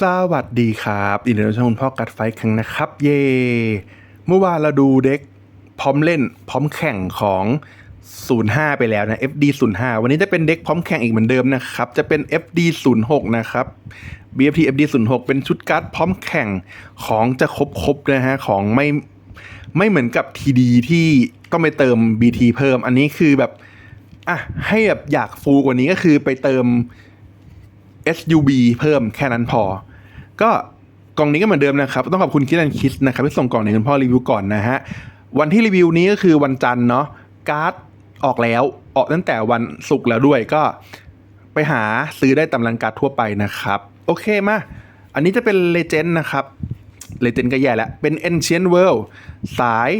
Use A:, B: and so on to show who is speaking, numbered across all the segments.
A: สวัสดีครับอินเดียช่องคุณพ่อกัดไฟท์ครั้งนะครับ เย่เมื่อวานเราดูเด็กพร้อมเล่นพร้อมแข่งของ 05 ไปแล้วนะ FD 05วันนี้จะเป็นเด็กพร้อมแข่งอีกเหมือนเดิมนะครับ จะเป็น FD 06นะครับ BFT FD 06เป็นชุดการ์ดพร้อมแข่งของจะครบครบๆนะฮะของไม่ไม่เหมือนกับ TD ที่ต้องไปเติม BT เพิ่ม อันนี้คือแบบอะให้แบบอยากฟูกว่านี้ก็คือไปเติม SUB เพิ่มแค่นั้นพอ ก็กล่องนี้ก็เหมือนเดิมนะครับ ต้องขอบคุณคิด a นคิสนะครับที่ส่งกล่องในคุณพ่อรีวิวก่อนนะฮะ วันที่รีวิวนี้ก็คือวันจันทร์เนาะการ์ดออกแล้วออกตั้งแต่วันศุกร์แล้วด้วยก็ไปหาซื้อได้ตามร้านการ์ดทั่วไปนะครับ โอเคมา อันนี้จะเป็นเลเจนด์นะครับเลเจนด์ก็แย่แล้วเป็น Ancient World สาย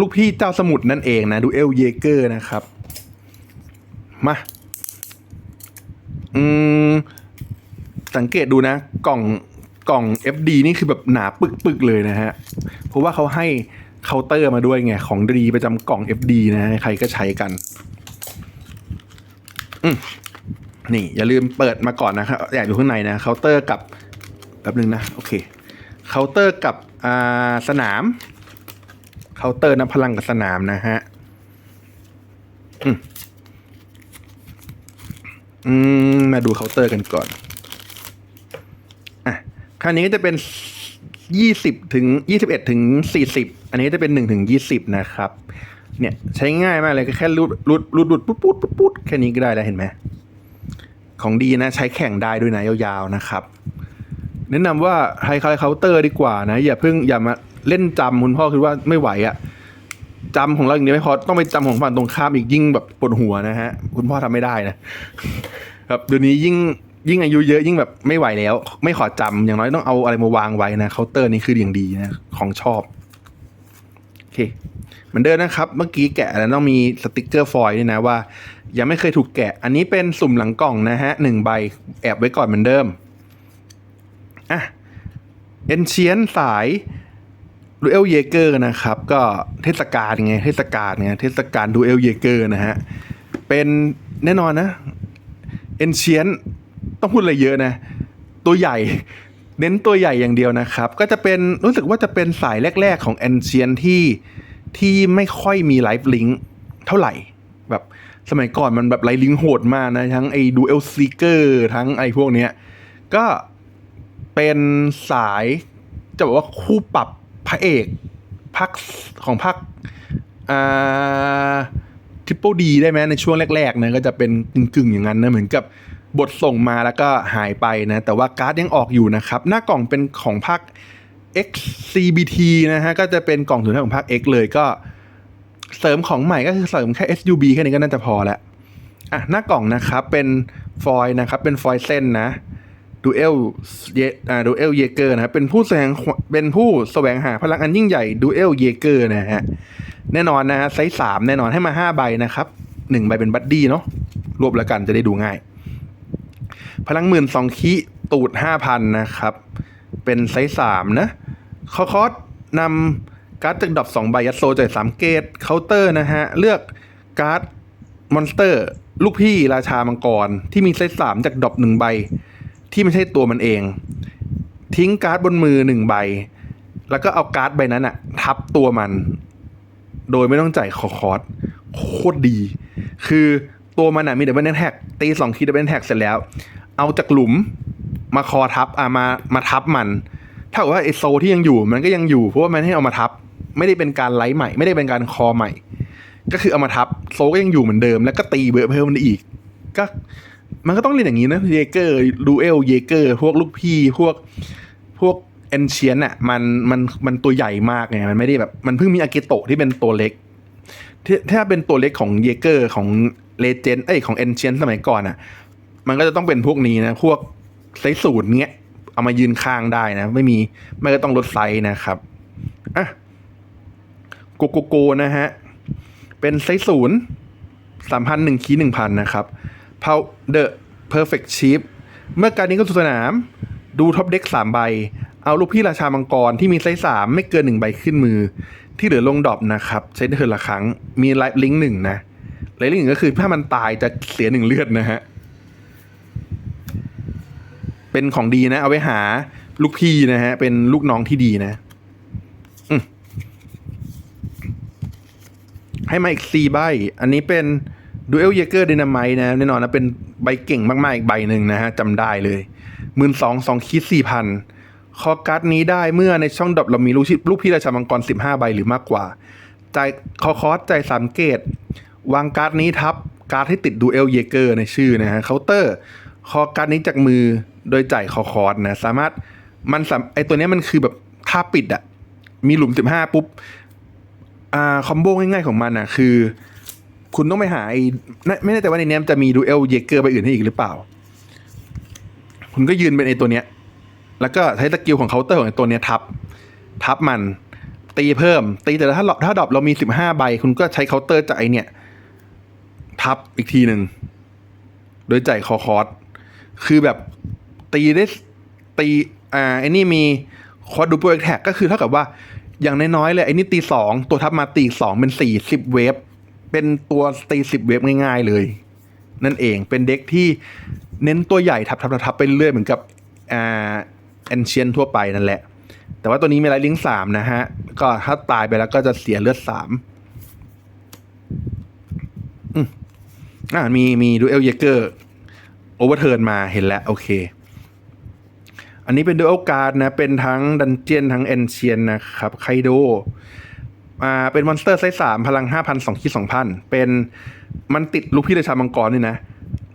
A: ลูกพี่เจ้าสมุทรนั่นเองนะดูเอลเยเกอร์นะครับ มา อืม สังเกตดูนะกล่องกล่อง FD นี่คือแบบหนาปึกๆเลยนะฮะ เพราะว่าเขาให้เคาน์เตอร์มาด้วยไง ของดีประจำกล่อง FD นะฮะใครก็ใช้กัน อืมนี่ อย่าลืมเปิดมาก่อนนะครับอยากอยู่ข้างในนะเคาน์เตอร์กับแป๊บนึงนะ โอเคเคาน์เตอร์กับอ่าสนามเคาน์เตอร์นะพลังกับสนามนะฮะอืมมาดูเคาน์เตอร์กันก่อน คราวนี้จะเป็นยี่สิบถึงยี่สิบเอ็ดถึงสี่สิบอันนี้จะเป็นหนึ่งถึงยี่สิบนะครับ เนี่ยใช้ง่ายมากเลยแค่รูดรูดรูดรูดปุ๊บปุ๊บปุ๊บปุ๊บแค่นี้ก็ได้แล้วเห็นไหมของดีนะ ใช้แข่งได้ด้วยนะยาวๆนะครับ แนะนำว่าไฮคลายเคาน์เตอร์ดีกว่านะ อย่าเพิ่งอย่ามาเล่นจำคุณพ่อคือว่าไม่ไหวอะ่ะจำของเราอย่างเดียวไม่พอต้องไปจำของฝั่งตรงข้ามอีกยิ่งแบบปวดหัวนะฮะ คุณพ่อทำไม่ได้นะครับเดี๋ยวนี้ยิ่ง ยิ่งอายุเยอะยิ่งแบบไม่ไหวแล้ว ไม่ขอจำอย่างน้อยต้องเอาอะไรมาวางไว้นะเคาน์เตอร์นี่คืออย่างดีนะ ของชอบ โอเคเหมือนเดิมนะครับ เมื่อกี้แกะแล้วต้องมีสติกเกอร์ฟอยล์ด้วยนะว่า ยังไม่เคยถูกแกะ อันนี้เป็นสุ่มหลังกล่องนะฮะหนึ่งใบแอบไว้ก่อนเหมือนเดิมอะเอนเชียนสายดูเอลเยเกอร์นะครับ ก็เทศกาลไง เทศกาลไงเทศกาลดูเอลเยเกอร์นะฮะ เป็นแน่นอนนะเอนเชียน ต้องพูดอะไรเยอะนะ ตัวใหญ่เน้นตัวใหญ่อย่างเดียวนะครับ ก็จะเป็นรู้สึกว่าจะเป็นสายแรก ๆ ของเอนเชียนที่ที่ไม่ค่อยมีไลฟ์ลิงก์เท่าไหร่ แบบสมัยก่อนมันแบบไลฟ์ลิงก์โหดมากนะ ทั้งไอ้ดูเอลซีเกอร์ทั้งไอ้พวกเนี้ย ก็เป็นสายจะบอกว่าคู่ปรับพระเอกพักของพักอ่าทริปเปิลดีได้ไหมในช่วงแรกๆนะก็จะเป็นกึ่งๆอย่างนั้นนะเหมือนกับ บทส่งมาแล้วก็หายไปนะ แต่ว่าการ์ดยังออกอยู่นะครับ หน้ากล่องเป็นของภาค XCBT นะฮะ ก็จะเป็นกล่องสุดท้ายของภาค X เลยก็เสริมของใหม่ก็คือเสริมแค่ SUB แค่นี้ก็น่าจะพอแล้วอะหน้ากล่องนะครับเป็นฟอยล์นะครับ เป็นฟอยล์เส้นนะดูเอลเยอ่าดูเอลเยเกอร์นะครับเป็นผู้แสวงเป็นผู้แสวงหาพลังอันยิ่งใหญ่ดูเอลเยเกอร์นะฮะแน่นอนนะฮะไซส์สามแน่นอนให้มาห้าใบนะครับหนึ่งใบเป็นบัดดี้เนาะรวบแล้วกันจะได้ดูง่าย พลังหมื่นสองคีตูดห้าพันนะครับ เป็นไซส์สามนะ คอคอสนำการ์ดจากดอปสองใบยัดโซจ่ายสามเกตเคาน์เตอร์นะฮะ เลือกการ์ดมอนสเตอร์ ลูกพี่ราชามังกร ที่มีไซส์สามจากดอปหนึ่งใบ ที่ไม่ใช่ตัวมันเอง ทิ้งการ์ดบนมือหนึ่งใบ แล้วก็เอาการ์ดใบนั้นอะทับตัวมัน โดยไม่ต้องจ่ายคอคอสโคตรดี คือตัวมันอะมีดับเบิลแท็กตีสองคีดับเบิลแท็กเสร็จแล้ว เอาจากหลุมมาคอทับอะมามาทับมันถ้าเกิดว่าไอโซที่ยังอยู่มันก็ยังอยู่เพราะว่ามันให้เอามาทับ ไม่ได้เป็นการไลท์ใหม่ ไม่ได้เป็นการคอใหม่ ก็คือเอามาทับโซก็ยังอยู่เหมือนเดิม แล้วก็ตีเบอร์เพิ่มมันอีก ก็มันก็ต้องเล่นอย่างนี้นะเยเกอร์ดูเอลเยเกอร์พวกลูกพี่พวกพวกเอนเชียนอะมันมันมันตัวใหญ่มากไงมันไม่ได้แบบมันเพิ่งมีอากิโตะที่เป็นตัวเล็กถ้าเป็นตัวเล็กของเยเกอร์ของเลเจนเอ้ยของเอนเชียนสมัยก่อนอะ มันก็จะต้องเป็นพวกนี้นะ พวกไซส์ศูนย์เงี้ย เอามายืนข้างได้นะ ไม่มี ไม่ก็ต้องลดไซส์นะครับ อะโกโกโกนะฮะ เป็นไซส์ศูนย์สามพันหนึ่งคีหนึ่งพันนะครับเพาเดอะเพอร์เฟกชีฟเมื่อการนี้ก็สู่สนาม ดูท็อปเด็กสามใบ เอาลูกพี่ราชามังกรที่มีไซส์สามไม่เกินหนึ่งใบขึ้นมือ ที่เหลือลงดรอปนะครับใช้ได้เทิร์นละครั้ง มีไลฟ์ลิงก์หนึ่งนะไลฟ์ลิงก์หนึ่งก็คือถ้ามันตายจะเสียหนึ่งเลือดนะฮะ เป็นของดีนะ เอาไว้หาลูกพี่นะฮะ เป็นลูกน้องที่ดีนะให้มาอีกสี่ใบ อันนี้เป็นดูเอลเยเกอร์ดนาม t e นะ แน่นอนนะ เป็นใบเก่งมากๆ อีกใบหนึ่งนะฮะจำได้เลยหมื่นสองสองคิดสี่พันคอการ์ดนี้ได้เมื่อในช่องดรอปเรามีลูกชิลูกพี่ราชามังกรสิบห้าใบหรือมากกว่าจ่ายคอคอสจ่ายสามเกต วางการ์ดนี้ทับการ์ดที่ติดดูเอลเยเกอร์ในชื่อนะฮะเคาน์เตอร์ คอการ์ดนี้จากมือ โดยจ่ายคอคอสนะสามารถมันสามไอตัวนี้มันคือแบบท่าปิดอะมีหลุมสิบห้าปุ๊บอ่าคอมโบง่ายๆของมันอะคือ คุณต้องไปหาไอ้น่ไม่แน่ใจว่าในเนี้ยจะมีดูเอลเยเกอร์ไปอื่นให้อีกหรือเปล่า คุณก็ยืนเป็นไอตัวเนี้ย แล้วก็ใช้สกิลของเคาน์เตอร์ของไอตัวเนี้ยทับ ทับมันตีเพิ่ม ตีแต่ถ้าเราถ้าดรอปเรามีสิบห้าใบ คุณก็ใช้เคาน์เตอร์จากไอเนี่ย ทับอีกทีหนึ่งโดยจ่ายคอคอร์สคือแบบ ตีได้ตีอ่าไอ้นี่มีคอดดูโปรแท็กก็คือเท่ากับว่าอย่างน้อยๆเลยไอ้นี่ตีสองตัวทับมาตีสองเป็นสี่สิบเวฟเป็นตัวตีสิบเวฟง่ายๆเลย นั่นเองเป็นเด็กที่เน้นตัวใหญ่ทับทับทับทบไปเรื่อยเหมือนกับอ่าแอนเชียนทั่วไปนั่นแหละ แต่ว่าตัวนี้มีไลท์ลิงสามนะฮะ ก็ถ้าตายไปแล้วก็จะเสียเลือดสามอ่ามีมีดูเอลเยเกอร์โอเวอร์เทิร์นมาเห็นแล้ว โอเค อันนี้เป็นดูเอลการ์ดนะ เป็นทั้งดันเจียนทั้งเอนเชียนนะครับไคโดอ่าเป็นมอนสเตอร์ไซส์สามพลังห้าพันสองคิดสองพันเป็นมันติดลูกพี่ราชามังกรนี่นะ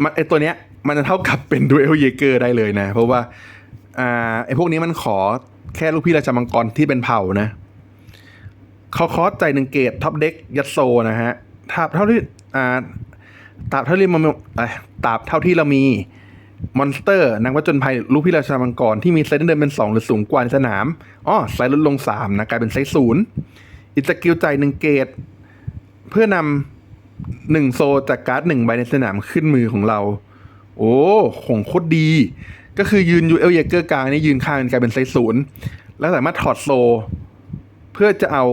A: มันไอตัวเนี้ยมันจะเท่ากับเป็นดูเอลเยเกอร์ได้เลยนะ เพราะว่าอ่าไอพวกนี้มันขอแค่ลูกพี่ราชามังกรที่เป็นเผ่านะเขาคอสใจหนึ่งเกตท็อปเด็กยัดโซนะฮะถ้าเท่าที่อ่าตราบเท่าที่มันเอ่อตราบเท่าที่เรามี มอนสเตอร์นักวัจนภัยลูกพิราชามังกรที่มีไซส์เดิมเป็น 2 หรือสูงกว่าในสนามอ๋อไซส์ลดลง 3 นะกลายเป็นไซส์ศูนย์อิสกิลใจหนึ่งเกต เพื่อนำหนึ่งโซจากการ์ดหนึ่งใบในสนามขึ้นมือของเรา โอ้ของโคตรดี ก็คือยืนยูเอลเยเกอร์กลางนี่ยืนข้างกันกลายเป็นไซส์ศูนย์แล้วสามารถถอดโซ เพื่อจะเอา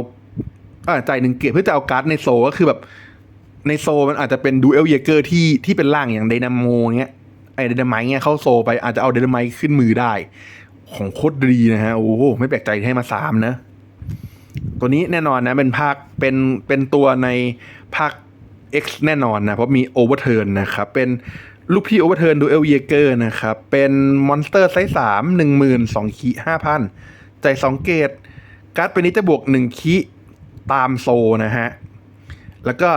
A: อ่าใจหนึ่งเกตเพื่อจะเอาการ์ดในโซก็คือแบบในโซมันอาจจะเป็นดูเอลเยเกอร์ที่ที่เป็นร่างอย่างไดนาโมเงี้ย ไอไดนไมต์เงี้ยเข้าโซไปอาจจะเอาไดนไมต์ขึ้นมือได้ ของโคตรดีนะฮะโอ้โหไม่แปลกใจที่ให้มาสามนะ ตัวนี้แน่นอนนะเป็นภาคเป็นเป็นตัวในภาค X แน่นอนนะเพราะมีโอเวอร์เทิร์นนะครับเป็นลูกพี่โอเวอร์เทิร์นดูเอลเยเกอร์นะครับเป็นมอนสเตอร์ไซส์สามหนึ่งหมื่นสองขีห้าพันใจสองเกตการ์ดเป็นนี้จะบวกหนึ่งคีตามโซนะฮะแล้วก็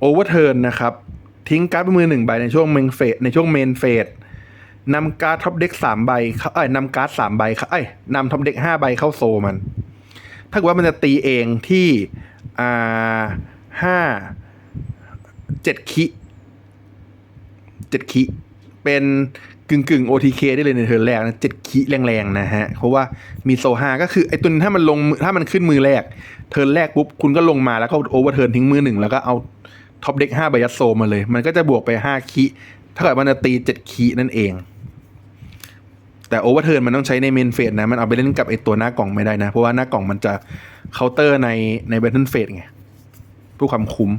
A: โอเวอร์เทิร์นนะครับ ทิ้งการ์ดไปมือหนึ่งใบในช่วงเมนเฟสในช่วงเมนเฟสนำการ์ดท็อปเด็กสามใบเขาเอ้ยนำการ์ดสามใบเขาเอ้ยนำท็อปเด็กห้าใบเข้าโซมัน ถ้าเกิดว่ามันจะตีเองที่อ่าห้าเจ็ดคิเจ็ดคิเป็นกึ่งกึ่ง OTK ได้เลยในเทิร์นแรกนะเจ็ดคิแรงๆนะฮะ เพราะว่ามีโซห้าก็คือไอ้ตัวนี้ถ้ามันลงมือถ้ามันขึ้นมือแรก เทิร์นแรกปุ๊บคุณก็ลงมาแล้วก็โอเวอร์เทิร์นทิ้งมือหนึ่งแล้วก็เอา ท็อปเด็กห้าใบยัดโซมาเลย มันก็จะบวกไปห้าคิถ้าเกิดมันจะตีเจ็ดคินั่นเอง แต่โอเวอร์เทิร์นมันต้องใช้ในเมนเฟสนะ มันเอาไปเล่นกับไอตัวหน้ากล่องไม่ได้นะ เพราะว่าหน้ากล่องมันจะเคาน์เตอร์ในในแบทเทิลเฟสไงเพื่อความคุ้ม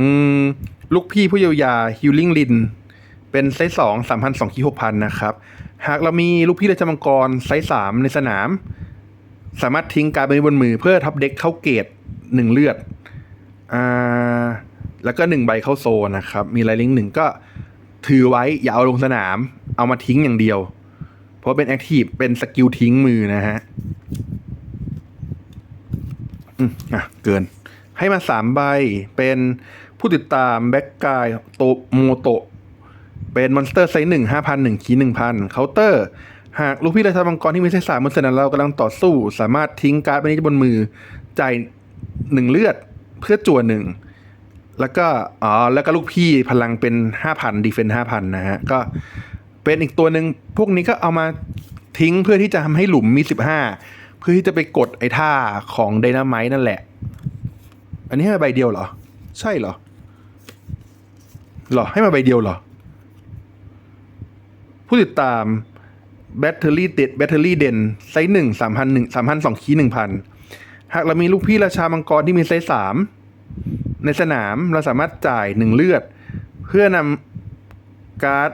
A: อืม ลูกพี่ผู้เยียวยาฮิลลิ่งลินเป็นไซส์สองสามพันสองคีหกพันนะครับ หากเรามีลูกพี่ราชมังกรไซส์สามในสนาม สามารถทิ้งการ์ดไปบนมือเพื่อทับเด็กเข้าเกตหนึ่งเลือด อ่าแล้วก็หนึ่งใบเข้าโซนนะครับ มีไลลิงหนึ่งก็ถือไว้อย่าเอาลงสนาม เอามาทิ้งอย่างเดียว เพราะเป็นแอคทีฟเป็นสกิลทิ้งมือนะฮะอืมอะเกิน ให้มาสามใบเป็นผู้ติดตามแบ็กกายโตโมโตะเป็นมอนสเตอร์ไซส์หนึ่งห้าพันหนึ่งคีหนึ่งพันเคาน์เตอร์ หากลูกพี่ราชามังกรที่มีไซส์สามบนสนามเรากำลังต่อสู้ สามารถทิ้งการ์ดไปนี้บนมือจ่ายหนึ่งเลือด เพื่อจั่วหนึ่ง แล้วก็อ๋อแล้วก็ลูกพี่พลังเป็นห้าพันดีเฟนห้าพันนะฮะ ก็เป็นอีกตัวหนึ่งพวกนี้ก็เอามาทิ้งเพื่อที่จะทำให้หลุมมีสิบห้าเพื่อที่จะไปกดไอ้ท่าของไดนาไมต์นั่นแหละ อันนี้ให้มาใบเดียวเหรอ ใช่เหรอเหรอ ให้มาใบเดียวเหรอ ผู้ติดตามแบตเตอรี่เด็ดแบตเตอรี่เด่นไซส์หนึ่งสามพันหนึ่งสามพันสองคีหนึ่งพัน หากเรามีลูกพี่ราชามังกรที่มีไซส์สามในสนามเราสามารถจ่ายหนึ่งเลือด เพื่อนำการ์ด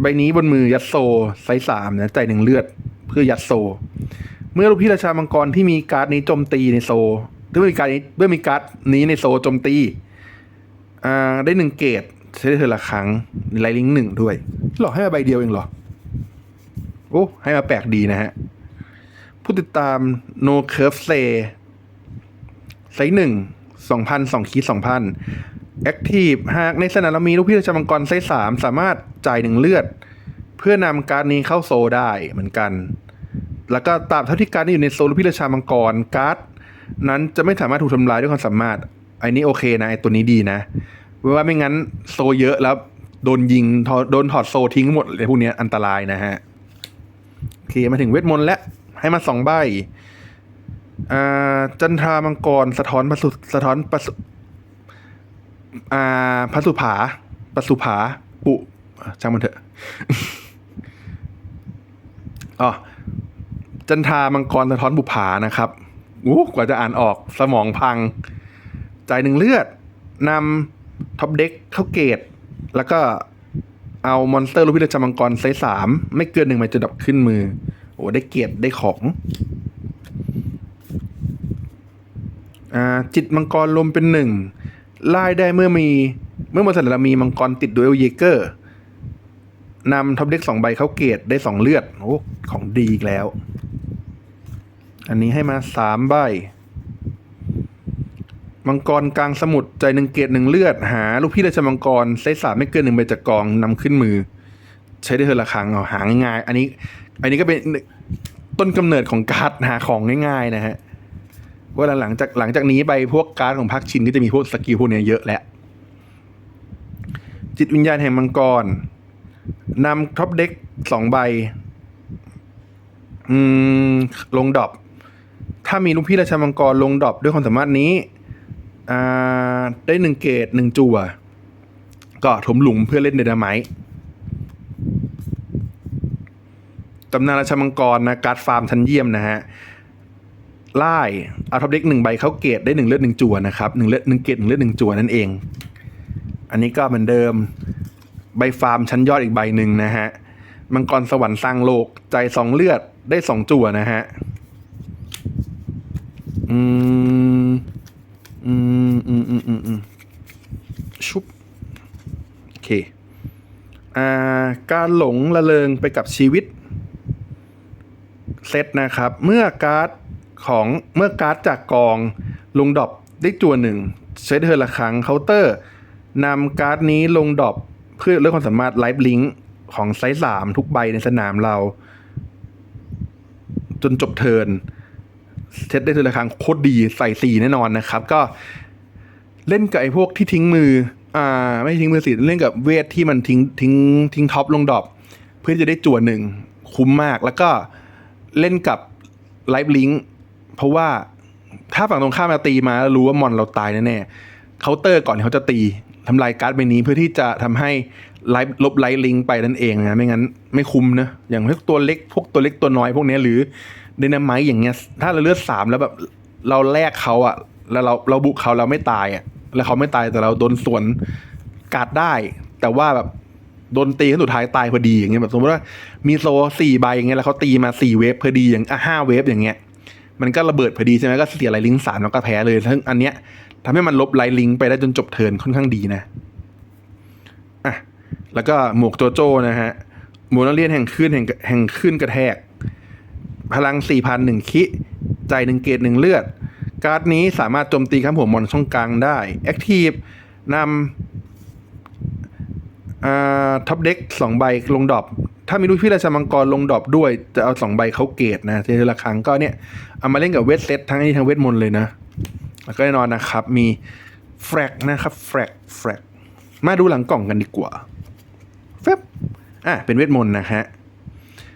A: ใบนี้บนมือยัดโซไซส์สามนะใจายหนึ่งเลือด เพื่อยัดโซ เมื่อลูกพี่ราชามังกรที่มีการ์ดนี้โจมตีในโซเมื่อมีการ์ดนี้เมื่อมีการ์ดนี้ในโซโจมตีอ่าได้หนึ่งเกตใช้ได้เธอละครั้งไลลิงหนึ่งด้วยหรอให้มาใบเดียวเองเหรอโอ้ให้มาแปลกดีนะฮะ ผู้ติดตาม no curve say ไซส์หนึ่งสองพันสองคีสองพันแอคทีฟหากในสนามเรามีลูกพี่ราชมังกรไซส์สามสามารถจ่ายหนึ่งเลือด เพื่อนำการดนี้เข้าโซได้เหมือนกัน แล้วก็ตาบเท่าที่การดนี้อยู่ในโซลูกพี่ราชมังกรการ์ดนั้นจะไม่สามารถถูกทำลายด้วยความสามารถไอ้นี้โอเคนะไอ้ตัวนี้ดีนะเพราะว่าไม่งั้นโซเยอะแล้วโดนยิงถอดโดนถอดโซทิ้งหมดเลยพวกนี้อันตรายนะฮะโอเคมาถึงเวทมนต์แล้ว ให้มาสองใบอ่าจันทรามังกรสะท้อนประสุสะท้อนประสุอ่าพระสุผาประสุผา ปุช่างมันเถอะอ๋อจันทามังกรสะท้อนบุผานะครับอู้กว่าจะอ่านออกสมองพัง ใจหนึ่งเลือดนำท็อปเด็กเข้าเกต แล้วก็เอามอนสเตอร์ลูกพิรามังกรไซส์สามไม่เกินหนึ่งใบจะดับขึ้นมือ โอ้ได้เกียรติได้ของอ่าจิตมังกรรวมเป็นหนึ่งไล่ได้เมื่อมี เมื่อบนสัตว์เรามีมังกรติดด้วยเยเกอร์นำท็อปเด็กสองใบเข้าเกตได้สองเลือดโอ้ของดีอีกแล้ว อันนี้ให้มาสามใบ มังกรกลางสมุทรใจหนึ่งเกตหนึ่งเลือด หา ลูกพี่ราชมังกรไซส์สามไม่เกินหนึ่งใบจากกองนำขึ้นมือ ใช้ได้เทอละครั้งเอาหาง่ายๆอันนี้ อันนี้ก็เป็นต้นกำเนิดของการ์ดหาของง่าย ๆ นะฮะว่าหลังจากหลังจากนี้ไปพวกการ์ดของภาคชินก็จะมีพวกสกิลพวกเนี้ยเยอะแหละจิตวิญญาณแห่งมังกรนำท็อปเด็กสองใบ อืม ลงดอปถ้ามีลูกพี่ราชามังกรลงดอปด้วยความสามารถนี้ อ่า ได้หนึ่งเกตหนึ่งจั่วก็ถมหลุมเพื่อเล่นเดนาไมต์ ตำนานราชมังกรนะการ์ดฟาร์มชั้นเยี่ยมนะฮะไล่เอาท็อปเด็กหนึ่งใบเขาเกตได้หนึ่งเลือดหนึ่งจั่วนะครับหนึ่งเลือดหนึ่งเกตหนึ่งเลือดหนึ่งจั่วนั่นเอง อันนี้ก็เหมือนเดิมใบฟาร์มชั้นยอดอีกใบหนึ่งนะฮะมังกรสวรรค์สร้างโลกใจสองเลือดได้สองจั่วนะฮะอืมอืมอืมอืมอืมอืมชุบโอเคอ่าการหลงละเลงไปกับชีวิต เซตนะครับ เมื่อการ์ดของเมื่อการ์ดจากกองลงดอปได้จัวหนึ่งใช้เธอละครั้งเคาน์เตอร์นำการ์ดนี้ลงดอปเพื่อเลือกความสามารถไลฟ์ลิงก์ของไซส์สามทุกใบในสนามเรา จนจบเทิร์นเซตได้เธอละครั้งโคตรดีใส่สี่แน่นอนนะครับ ก็เล่นกับไอ้พวกที่ทิ้งมืออ่าไม่ทิ้งมือสิเล่นกับเวทที่มันทิ้งทิ้งทิ้งท็อปลงดอปเพื่อจะได้จั่วหนึ่งคุ้มมากแล้วก็ เล่นกับไลฟ์ลิงก์เพราะว่าถ้าฝั่งตรงข้ามมาตีมาแล้วรู้ว่ามอนเราตายแน่ๆเคาน์เตอร์ก่อนที่เขาจะตีทำลายการ์ดใบนี้เพื่อที่จะทำให้ไลฟ์ลบไลฟ์ลิงก์ไปนั่นเองนะไม่งั้นไม่คุ้มนะอย่างพวกตัวเล็กพวกตัวเล็กตัวน้อยพวกนี้หรือเดนาไมต์อย่างเงี้ย ถ้าเราเลือดสามแล้วแบบเราแลกเขาอะแล้วเราเราบุกเขาเราไม่ตายอะแล้วเขาไม่ตายแต่เราโดนสวนการ์ดได้ แต่ว่าแบบ โดนตีครั้งสุดท้ายตายพอดีอย่างเงี้ยแบบสมมติว่ามีโซสี่ใบอย่างเงี้ยแล้วเขาตีมาสี่เวฟพอดีอย่างอะห้าเวฟอย่างเงี้ยมันก็ระเบิดพอดีใช่ไหมก็เสียไลลิงสามแล้วก็แพ้เลยซึ่งอันเนี้ยทำให้มันลบไลลิงไปได้จนจบเทิร์นค่อนข้างดีนะอะแล้วก็หมวกโจโจ้นะฮะหมวกนักเรียนแห่งคลื่นแห่งแห่งคลื่นกระแทก พลังสี่พันหนึ่งคิใจหนึ่งเกตหนึ่งเลือด การ์ดนี้สามารถโจมตีข้ามหัวมอนช่องกลางได้แอคทีฟนำ อ่าท็อปเด็กสองใบลงดอปถ้ามีลูกพี่ราชมังกรลงดอปด้วย จะเอาสองใบเขาเกตนะเทละครั้งก็เนี่ย เอามาเล่นกับเวทเซตทั้งนี้ทั้งเวทมนต์เลยนะ แล้วก็แน่นอนนะครับ มีแฟกนะครับแฟกแฟกมาดูหลังกล่องกันดีกว่าแฟบอะเป็นเวทมนต์นะฮะ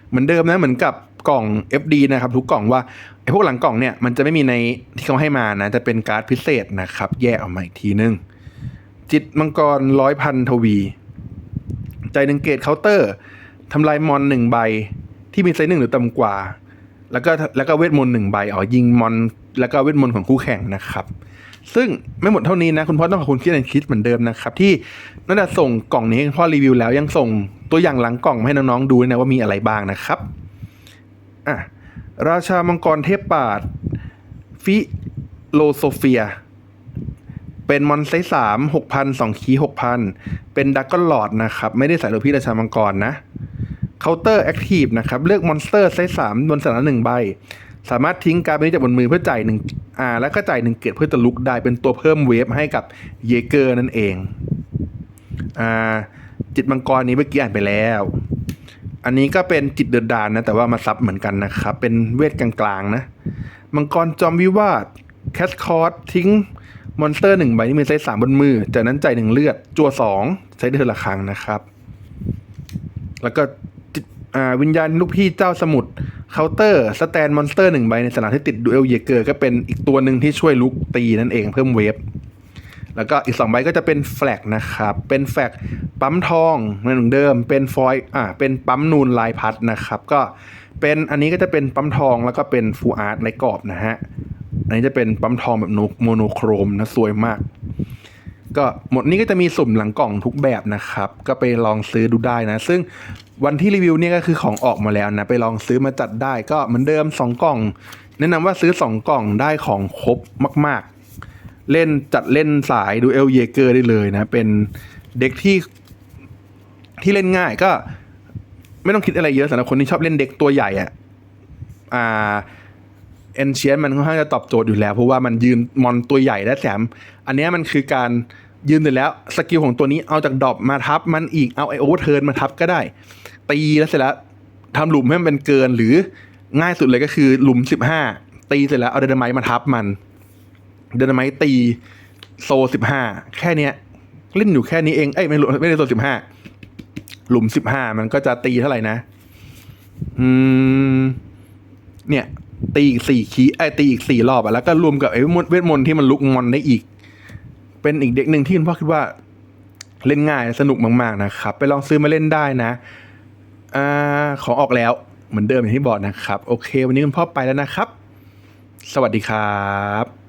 A: เหมือนเดิมนะเหมือนกับกล่อง FD นะครับ ทุกกล่องว่าไอ้พวกหลังกล่องเนี่ยมันจะไม่มีในที่เขาให้มานะ จะเป็นการ์ดพิเศษนะครับ แยกออกมาอีกทีนึง จิตมังกรร้อยพันทวี ใจหนึ่งเกตเคาน์เตอร์ทำลายมอนหนึ่งใบที่มีไซส์หนึ่งหรือต่ำกว่า แล้วก็แล้วก็เวทมนต์หนึ่งใบอ๋อยิงมอนแล้วก็เวทมนต์ของคู่แข่งนะครับ ซึ่งไม่หมดเท่านี้นะ คุณพ่อต้องขอบคุณคิดแอนคิดเหมือนเดิมนะครับ ที่นั่นแหะส่งกล่องนี้ให้พ่อรีวิวแล้วยังส่งตัวอย่างหลังกล่องมาให้น้องๆดูนะว่ามีอะไรบ้างนะครับอะราชามังกรเทพปาดฟิโลโซเฟีย เป็นมอนไซส์สามหกพันสองคีหกพันเป็นดักก็หลอดนะครับ ไม่ได้ใส่โลพี่ราชามังกรนะเคาน์เตอร์แอคทีฟนะครับ เลือกมอนสเตอร์ไซส์สามบนสนามหนึ่งใบ สามารถทิ้งการ์ดไปนี้จากบนมือเพื่อจ่ายหนึ่งอ่าแล้วก็จ่ายหนึ่งเกตเพื่อจะลุกได้เป็นตัวเพิ่มเวฟให้กับเยเกอร์นั่นเองอ่าจิตมังกรนี้เมื่อกี้อ่านไปแล้ว อันนี้ก็เป็นจิตเดือดดานนะแต่ว่ามาซับเหมือนกันนะครับ เป็นเวทกลางๆนะ มังกรจอมวิวาทแคสคอร์ทิ้ง มอนสเตอร์หนึ่งใบที่มีไซส์สามบนมือ จากนั้นจ่ายหนึ่งเลือด จั่วสองใช้ได้เท่าละครั้งนะครับ แล้วก็วิญญาณลูกพี่เจ้าสมุทรเคาน์เตอร์สแตนมอนสเตอร์หนึ่งใบในสนามที่ติดดูเอลเยเกอร์ก็เป็นอีกตัวหนึ่งที่ช่วยลุกตีนั่นเองเพิ่มเวฟแล้วก็อีกสองใบก็จะเป็นแฟลกนะครับ เป็นแฟลกปั๊มทองเหมือนเดิม เป็นฟอยล์อ่า เป็นปั๊มนูนลายพัดนะครับ ก็เป็นอันนี้ก็จะเป็นปั๊มทองแล้วก็เป็นฟูอาร์ตในกรอบนะฮะ อันนี้จะเป็นปั๊มทองแบบโมโนโครมนะสวยมาก ก็หมดนี้ก็จะมีสุ่มหลังกล่องทุกแบบนะครับ ก็ไปลองซื้อดูได้นะ ซึ่งวันที่รีวิวเนี่ยก็คือของออกมาแล้วนะ ไปลองซื้อมาจัดได้ก็เหมือนเดิม 2 กล่อง แนะนำว่าซื้อ 2 กล่องได้ของครบมาก ๆ เล่นจัดเล่นสายดูเอลเยเกอร์ได้เลยนะ เป็นเด็กที่ที่เล่นง่ายก็ไม่ต้องคิดอะไรเยอะสำหรับคนที่ชอบเล่นเด็กตัวใหญ่อะอ่า เอนเชียนมันค่อนข้างจะตอบโจทย์อยู่แล้ว เพราะว่ามันยืนมอนตัวใหญ่และแถมอันนี้มันคือการยืนเสร็จแล้วสกิลของตัวนี้เอาจากดรอปมาทับมันอีกเอาไอโอเวอร์เทิร์นมาทับก็ได้ ตีแล้วเสร็จแล้วทำหลุมให้มันเป็นเกินหรือง่ายสุดเลยก็คือหลุมสิบห้าตีเสร็จแล้วเอาเดนไมต์มาทับมัน เดนไมต์ตีโซสิบห้าแค่เนี้ยเล่นอยู่แค่นี้เองเอ้ยไม่รู้ไม่ได้โซสิบห้าหลุมสิบห้ามันก็จะตีเท่าไหร่นะ อืมเนี่ย ตีอีกสี่คีไอตีอีกสี่รอบอะแล้วก็รวมกับไอ้เวทมนต์เวทมนต์ที่มันลุกมอนได้อีก เป็นอีกเด็กหนึ่งที่คุณพ่อคิดว่าเล่นง่ายสนุกมาก ๆ นะครับ ไปลองซื้อมาเล่นได้นะอ่าของออกแล้วเหมือนเดิมอย่างที่บอกนะครับ โอเค วันนี้คุณพ่อไปแล้วนะครับ สวัสดีครับ